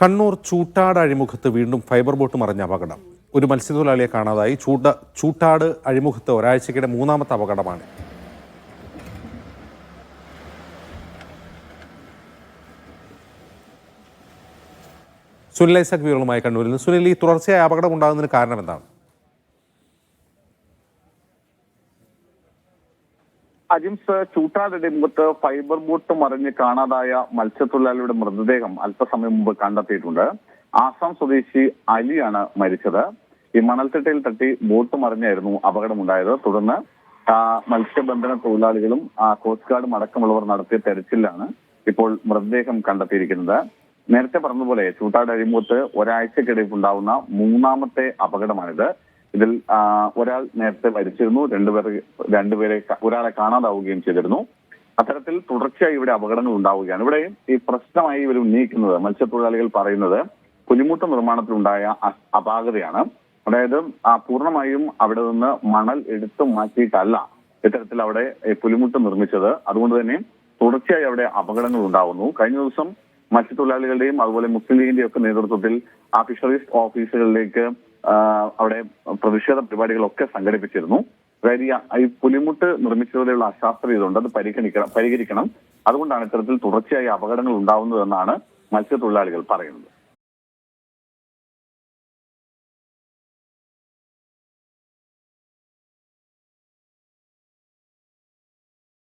കണ്ണൂർ ചൂട്ടാട് അഴിമുഖത്ത് വീണ്ടും fibre boat മറിഞ്ഞ അപകടം. ഒരു മത്സ്യത്തൊഴിലാളിയെ കാണാതായി. ചൂട്ട ചൂട്ടാട് അഴിമുഖത്ത് ഒരാഴ്ചക്കിടെ മൂന്നാമത്തെ അപകടമാണ്. സുനിൽ ഐസക് കണ്ണൂരിൽ നിന്ന്. സുനിൽ ഈ തുടർച്ചയായ അപകടം ഉണ്ടാകുന്നതിന് കാരണം എന്താണ് അജിംസ് ചൂട്ടാടിമുഖത്ത് ഫൈബർ ബോട്ട് മറിഞ്ഞ് കാണാതായ മത്സ്യത്തൊഴിലാളിയുടെ മൃതദേഹം അല്പസമയം മുമ്പ് കണ്ടെത്തിയിട്ടുണ്ട്. ആസാം സ്വദേശി അലിയാണ് മരിച്ചത്. ഈ മണൽത്തിട്ടയിൽ തട്ടി ബോട്ട് മറിഞ്ഞായിരുന്നു അപകടമുണ്ടായത്. തുടർന്ന് മത്സ്യബന്ധന തൊഴിലാളികളും കോസ്റ്റ് ഗാർഡും അടക്കമുള്ളവർ നടത്തിയ തെരച്ചിലാണ് ഇപ്പോൾ മൃതദേഹം കണ്ടെത്തിയിരിക്കുന്നത്. നേരത്തെ പറഞ്ഞതുപോലെ ചൂട്ടാട് അഴിമുഖത്ത് ഒരാഴ്ചക്കിടയിൽ ഉണ്ടാവുന്ന മൂന്നാമത്തെ അപകടമാണിത്. ഇതിൽ ഒരാൾ നേരത്തെ മരിച്ചിരുന്നു. രണ്ടുപേർ രണ്ടുപേരെ ഒരാളെ കാണാതാവുകയും ചെയ്തിരുന്നു. അത്തരത്തിൽ തുടർച്ചയായി ഇവിടെ അപകടങ്ങൾ ഉണ്ടാവുകയാണ്. ഇവിടെ ഈ പ്രശ്നമായി ഇവർ ഉന്നയിക്കുന്നത് മത്സ്യത്തൊഴിലാളികൾ പറയുന്നത് പുലിമുട്ട നിർമ്മാണത്തിലുണ്ടായ അപാകതയാണ്. അതായത് ആ പൂർണമായും അവിടെ നിന്ന് മണൽ എടുത്തു മാറ്റിയിട്ടല്ല ഇത്തരത്തിൽ അവിടെ പുലിമുട്ട നിർമ്മിച്ചത്. അതുകൊണ്ട് തന്നെ തുടർച്ചയായി അവിടെ അപകടങ്ങൾ ഉണ്ടാവുന്നു. കഴിഞ്ഞ ദിവസം മത്സ്യത്തൊഴിലാളികളുടെയും അതുപോലെ മുസ്ലിം ലീഗിന്റെയും ഒക്കെ നേതൃത്വത്തിൽ ആ ഫിഷറീസ് ഓഫീസുകളിലേക്ക് അവിടെ പ്രതിഷേധ പരിപാടികളൊക്കെ സംഘടിപ്പിച്ചിരുന്നു. അതായത് ഈ- പുലിമുട്ട് നിർമ്മിച്ചതിലുള്ള അശാസ്ത്രീയതയുണ്ട് അത് പരിഗണിക്കണം പരിഹരിക്കണം. അതുകൊണ്ടാണ് ഇത്തരത്തിൽ തുടർച്ചയായി അപകടങ്ങൾ ഉണ്ടാവുന്നതെന്നാണ് മത്സ്യത്തൊഴിലാളികൾ പറയുന്നത്.